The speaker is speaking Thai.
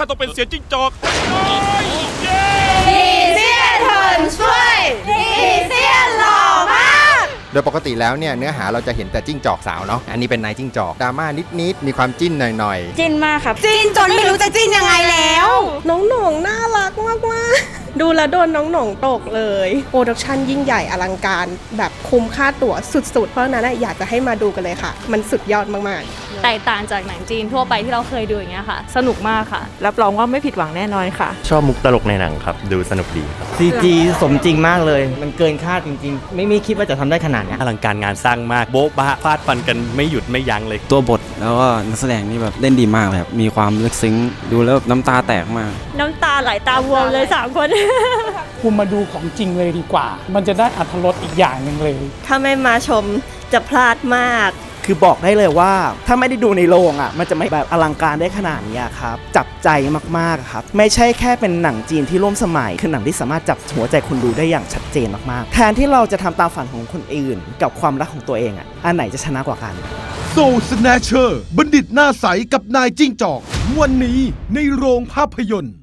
ข้าต้องเป็นเสียงจิ้งจอกน้อยเย้ผีเสี้ยนเถินช่วยผีเสี้ยนหล่อมาก โดยปกติแล้วเนี่ยเนื้อหาเราจะเห็นแต่จิ้งจอกสาวเนาะอันนี้เป็นนายจิ้งจอกดราม่านิดๆมีความจิ้นหน่อยจินมากครับ จินจนไม่รู้จะจินยังไงแล้ว น้องหน่งน่ารักมากมากๆ ดูแลวโดนน้องหน่งตกเลย โปรดักชันยิ่งใหญ่อลังการ แบบคุ้มค่าตั๋วสุดๆ เพราะฉะนั้นอะอยากจะให้มาดูกันเลยค่ะ มันสุดยอดมากๆ แตกต่างจากหนังจีนทั่วไปที่เราเคยดูอย่างเงี้ยค่ะ สนุกมากค่ะ รับรองว่าไม่ผิดหวังแน่นอนค่ะ ชอบมุกตลกในหนังครับ ดูสนุกดีครับซีจีสมจริงมากเลย มันเกินคาดจริงๆ ไม่ไม่คิดว่าจะทำได้ขนาดเนี้ยอลังการงานสร้างมากโบ๊ะบะฟาดฟันกันไม่หยุดไม่ยั้งเลย ตัวบทแล้วก็นักแสดงนี่แบบเล่นดีมากเลยครับมีความลึกซึ้งดูแล้วแบบน้ำตาแตกมาก น้ำตาไหลตาบวมเลย3คนคุณมาดูของจริงเลยดีกว่า มันจะได้อัธรสอีกอย่างหนึ่งเลย ถ้าไม่มาชมจะพลาดมาก คือบอกได้เลยว่า ถ้าไม่ได้ดูในโรงอะ มันจะไม่แบบอลังการได้ขนาดนี้อะครับ จับใจมากๆครับ ไม่ใช่แค่เป็นหนังจีนที่ร่วมสมัย คือหนังที่สามารถจับหัวใจคนดูได้อย่างชัดเจนมากๆ แทนที่เราจะทำตามฝันของคนอื่น กับความรักของตัวเองอะ อันไหนจะชนะกว่ากัน โซสแนเชอร์ บัณฑิตหน้าใสกับนายจิ้งจอก วันนี้ในโรงภาพยนตร์